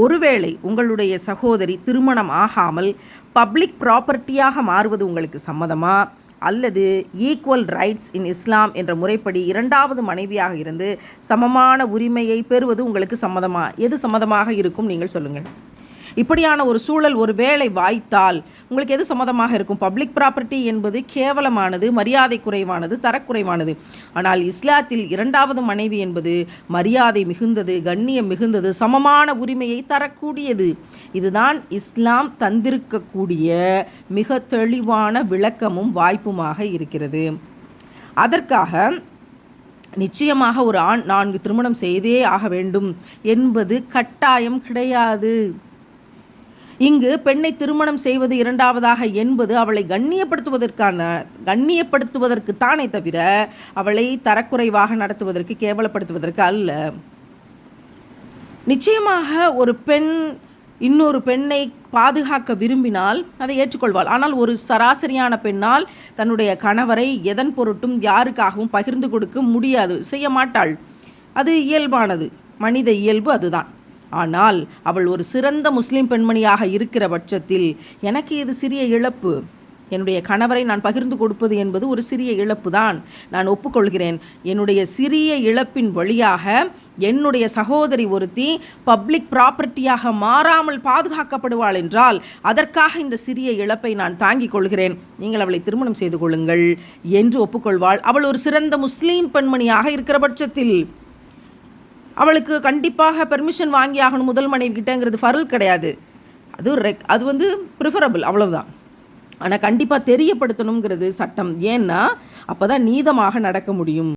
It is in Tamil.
ஒருவேளை உங்களுடைய சகோதரி திருமணம் ஆகாமல் பப்ளிக் ப்ராப்பர்ட்டியாக மாறுவது உங்களுக்கு சம்மதமா? அல்லது ஈக்குவல் ரைட்ஸ் இன் இஸ்லாம் என்ற முறைப்படி இரண்டாவது மனைவியாக இருந்து சமமான உரிமையை பெறுவது உங்களுக்கு சம்மதமா? எது சம்மதமாக இருக்கும்? நீங்கள் சொல்லுங்கள். இப்படியான ஒரு சூழல் ஒரு வேலை வாய்த்தால் உங்களுக்கு எது சம்மதமாக இருக்கும்? பப்ளிக் ப்ராப்பர்ட்டி என்பது கேவலமானது மரியாதை குறைவானது தரக்குறைவானது. ஆனால் இஸ்லாத்தில் இரண்டாவது மனைவி என்பது மரியாதை மிகுந்தது கண்ணியம் மிகுந்தது சமமான உரிமையை தரக்கூடியது. இதுதான் இஸ்லாம் தந்திருக்கக்கூடிய மிக தெளிவான விளக்கமும் வாய்ப்புமாக இருக்கிறது. அதற்காக நிச்சயமாக ஒரு ஆண் நான்கு திருமணம் செய்தே ஆக வேண்டும் என்பது கட்டாயம் கிடையாது. இங்கு பெண்ணை திருமணம் செய்வது இரண்டாவதாக என்பது அவளை கண்ணியப்படுத்துவதற்கான கண்ணியப்படுத்துவதற்கு தானே தவிர அவளை தரக்குறைவாக நடத்துவதற்கு கேவலப்படுத்துவதற்கு அல்ல. நிச்சயமாக ஒரு பெண் இன்னொரு பெண்ணை பாதுகாக்க விரும்பினால் அதை ஏற்றுக்கொள்வாள். ஆனால் ஒரு சராசரியான பெண்ணால் தன்னுடைய கணவரை எதன் பொருட்டும் யாருக்காகவும் பகிர்ந்து கொடுக்க முடியாது செய்ய மாட்டாள். அது இயல்பானது. மனித இயல்பு அதுதான். ஆனால் அவள் ஒரு சிறந்த முஸ்லிம் பெண்மணியாக இருக்கிற பட்சத்தில் எனக்கு இது சிறிய இழப்பு. என்னுடைய கணவரை நான் பகிர்ந்து கொடுப்பது என்பது ஒரு சிறிய இழப்பு தான். நான் ஒப்புக்கொள்கிறேன். என்னுடைய சிறிய இழப்பின் வழியாக என்னுடைய சகோதரி ஒருத்தி பப்ளிக் ப்ராப்பர்ட்டியாக மாறாமல் பாதுகாக்கப்படுவாள் என்றால் அதற்காக இந்த சிறிய இழப்பை நான் தாங்கிக் கொள்கிறேன். நீங்கள் அவளை திருமணம் செய்து கொள்ளுங்கள் என்று ஒப்புக்கொள்வாள். அவள் ஒரு சிறந்த முஸ்லீம் பெண்மணியாக இருக்கிற பட்சத்தில் அவளுக்கு கண்டிப்பாக பெர்மிஷன் வாங்கி ஆகணும் முதல் மனைவி கிட்டங்கிறது ஃபருள் கிடையாது. அது ரெக் அது வந்து ப்ரிஃபரபிள் அவ்வளவுதான். ஆனால் கண்டிப்பாக தெரியப்படுத்தணுங்கிறது சட்டம். ஏன்னா அப்போ தான் நீதமாக நடக்க முடியும்.